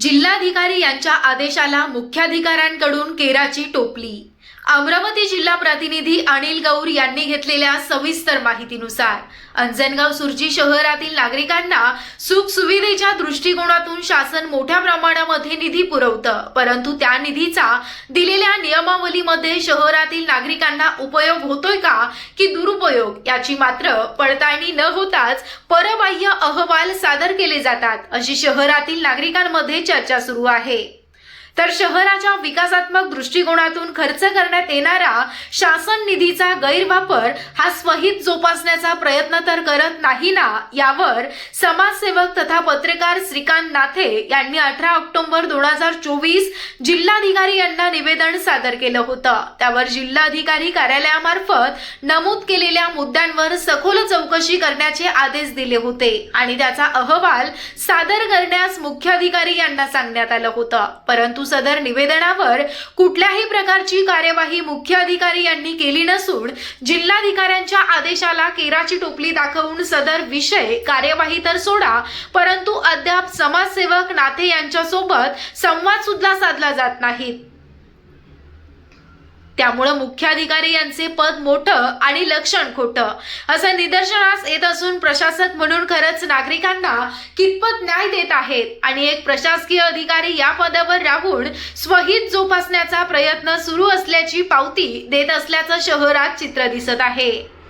जिल्हाधिकारी यांच्या आदेशाला मुख्याधिकाऱ्यांकडून केराची टोपली. अमरावती जिल्हा प्रतिनिधी अनिल गौर यांनी घेतलेल्या सविस्तर माहितीनुसार अंजनगाव सुरजी शहरातील नागरिकांना सुख सुविधेच्या दृष्टिकोनातून शासन मोठ्या प्रमाणामध्ये निधी पुरवतं परंतु त्या निधीचा दिलेल्या नियमावलीमध्ये शहरातील नागरिकांना उपयोग होतोय का की दुरुपयोग याची मात्र पडताळणी न होताच परबाह्य अहवाल सादर केले जातात अशी शहरातील नागरिकांमध्ये चर्चा सुरू आहे. तर शहराच्या विकासात्मक दृष्टिकोनातून खर्च करण्यात येणारा शासन निधीचा गैरवापर हा स्वहित जोपासण्याचा प्रयत्न तर करत नाही ना यावर समाजसेवक तथा पत्रकार श्रीकांत नाथे यांनी अठरा ऑक्टोबर दोन हजार चोवीस जिल्हाधिकारी यांना निवेदन सादर केलं होतं. त्यावर जिल्हाधिकारी कार्यालयामार्फत नमूद केलेल्या मुद्द्यांवर सखोल चौकशी करण्याचे आदेश दिले होते आणि त्याचा अहवाल सादर करण्यास मुख्याधिकारी यांना सांगण्यात आलं होतं. परंतु सदर निवेदनावर कुठल्याही प्रकारची कार्यवाही मुख्य अधिकारी यांनी केली नसून जिल्हाधिकाऱ्यांच्या आदेशाला केराची टोपली दाखवून सदर विषय कार्यवाही तर सोडा परंतु अद्याप समाजसेवक नाते यांच्यासोबत संवाद सुद्धा साधला जात नाही. त्यामुळं मुख्याधिकारी यांचे पद मोठं आणि लक्षण खोटं. असं निदर्शनास येत असून प्रशासक म्हणून खरंच नागरिकांना कितपत न्याय देत आहेत आणि एक प्रशासकीय अधिकारी या पदावर राहून स्वहित जोपासण्याचा प्रयत्न सुरू असल्याची पावती देत असल्याचं शहरात चित्र दिसत आहे.